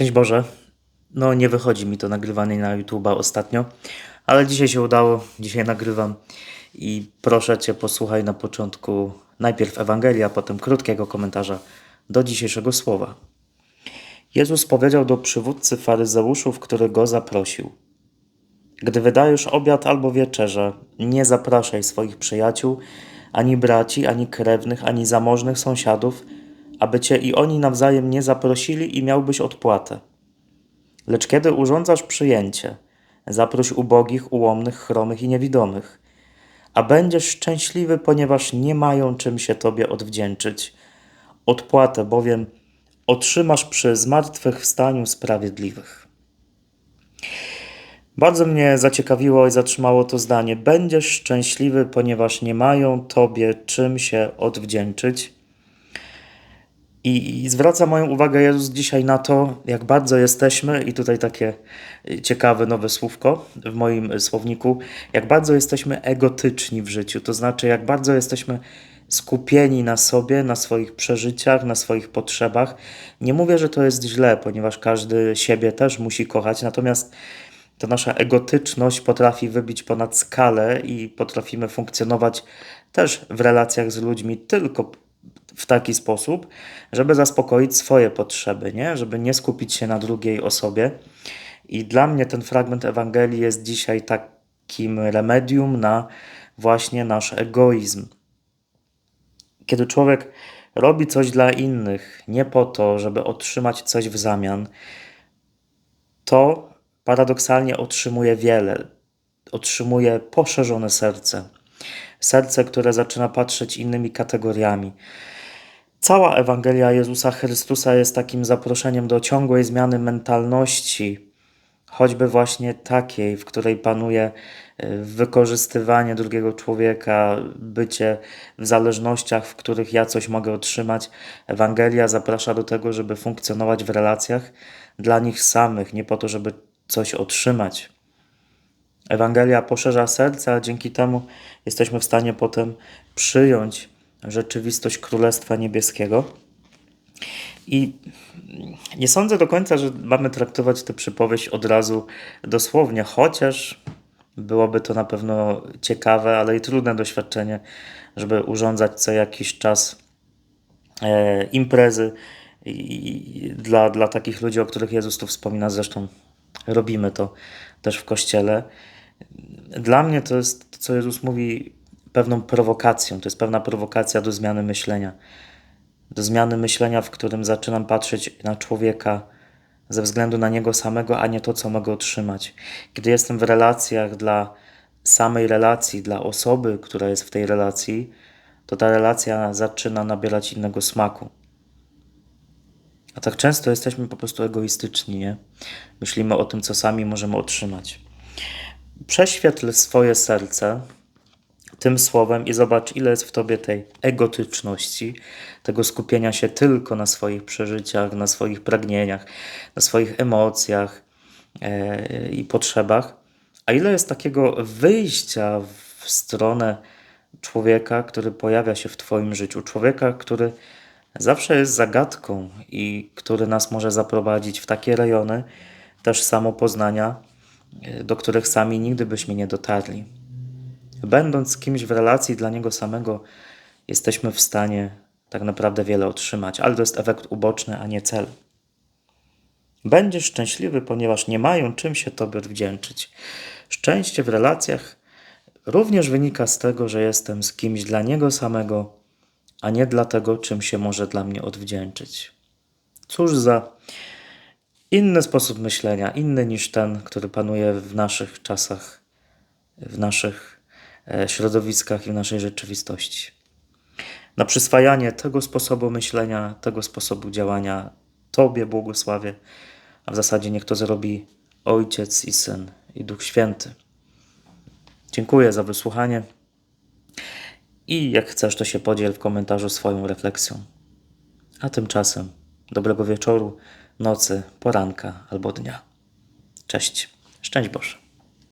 Cześć Boże. No nie wychodzi mi to nagrywanie na YouTube'a ostatnio, ale dzisiaj się udało, dzisiaj nagrywam i proszę Cię posłuchaj na początku najpierw Ewangelia, potem krótkiego komentarza do dzisiejszego słowa. Jezus powiedział do przywódcy faryzeuszów, który go zaprosił. Gdy wydajesz obiad albo wieczerze, nie zapraszaj swoich przyjaciół, ani braci, ani krewnych, ani zamożnych sąsiadów, aby cię i oni nawzajem nie zaprosili i miałbyś odpłatę. Lecz kiedy urządzasz przyjęcie, zaproś ubogich, ułomnych, chromych i niewidomych, a będziesz szczęśliwy, ponieważ nie mają czym się tobie odwdzięczyć. Odpłatę bowiem otrzymasz przy zmartwychwstaniu sprawiedliwych. Bardzo mnie zaciekawiło i zatrzymało to zdanie. Będziesz szczęśliwy, ponieważ nie mają tobie czym się odwdzięczyć. I, zwraca moją uwagę Jezus dzisiaj na to, jak bardzo jesteśmy, i tutaj takie ciekawe nowe słówko w moim słowniku, jak bardzo jesteśmy egotyczni w życiu, to znaczy jak bardzo jesteśmy skupieni na sobie, na swoich przeżyciach, na swoich potrzebach. Nie mówię, że to jest źle, ponieważ każdy siebie też musi kochać, natomiast ta nasza egotyczność potrafi wybić ponad skalę i potrafimy funkcjonować też w relacjach z ludźmi tylko w taki sposób, żeby zaspokoić swoje potrzeby, nie? żeby nie skupić się na drugiej osobie. I dla mnie ten fragment Ewangelii jest dzisiaj takim remedium na właśnie nasz egoizm. Kiedy człowiek robi coś dla innych, nie po to, żeby otrzymać coś w zamian, to paradoksalnie otrzymuje wiele. Otrzymuje poszerzone serce. Serce, które zaczyna patrzeć innymi kategoriami. Cała Ewangelia Jezusa Chrystusa jest takim zaproszeniem do ciągłej zmiany mentalności, choćby właśnie takiej, w której panuje e, wykorzystywanie drugiego człowieka, bycie w zależnościach, w których ja coś mogę otrzymać. Ewangelia zaprasza do tego, żeby funkcjonować w relacjach dla nich samych, nie po to, żeby coś otrzymać. Ewangelia poszerza serce, a dzięki temu jesteśmy w stanie potem przyjąć rzeczywistość Królestwa Niebieskiego. I nie sądzę do końca, że mamy traktować tę przypowieść od razu dosłownie, chociaż byłoby to na pewno ciekawe, ale i trudne doświadczenie, żeby urządzać co jakiś czas e, imprezy i dla, dla takich ludzi, o których Jezus tu wspomina. Zresztą robimy to też w kościele. Dla mnie to jest, co Jezus mówi, pewną prowokacją. To jest pewna prowokacja do zmiany myślenia. Do zmiany myślenia, w którym zaczynam patrzeć na człowieka ze względu na niego samego, a nie to, co mogę otrzymać. Kiedy jestem w relacjach dla samej relacji, dla osoby, która jest w tej relacji, to ta relacja zaczyna nabierać innego smaku. A tak często jesteśmy po prostu egoistyczni, nie? Myślimy o tym, co sami możemy otrzymać. Prześwietl swoje serce tym słowem i zobacz, ile jest w tobie tej egotyczności, tego skupienia się tylko na swoich przeżyciach, na swoich pragnieniach, na swoich emocjach e, i potrzebach, a ile jest takiego wyjścia w stronę człowieka, który pojawia się w Twoim życiu, człowieka, który zawsze jest zagadką i który nas może zaprowadzić w takie rejony też samopoznania, do których sami nigdy byśmy nie dotarli. Będąc z kimś w relacji dla niego samego, jesteśmy w stanie tak naprawdę wiele otrzymać, ale to jest efekt uboczny, a nie cel. Będziesz szczęśliwy, ponieważ nie mają czym się Tobie odwdzięczyć. Szczęście w relacjach również wynika z tego, że jestem z kimś dla niego samego, a nie dla tego, czym się może dla mnie odwdzięczyć. Cóż za inny sposób myślenia, inny niż ten, który panuje w naszych czasach, w naszych e, środowiskach i w naszej rzeczywistości. Na przyswajanie tego sposobu myślenia, tego sposobu działania Tobie błogosławię, a w zasadzie niech to zrobi Ojciec i Syn i Duch Święty. Dziękuję za wysłuchanie. I jak chcesz, to się podziel w komentarzu swoją refleksją. A tymczasem dobrego wieczoru, nocy, poranka albo dnia. Cześć. Szczęść Boże.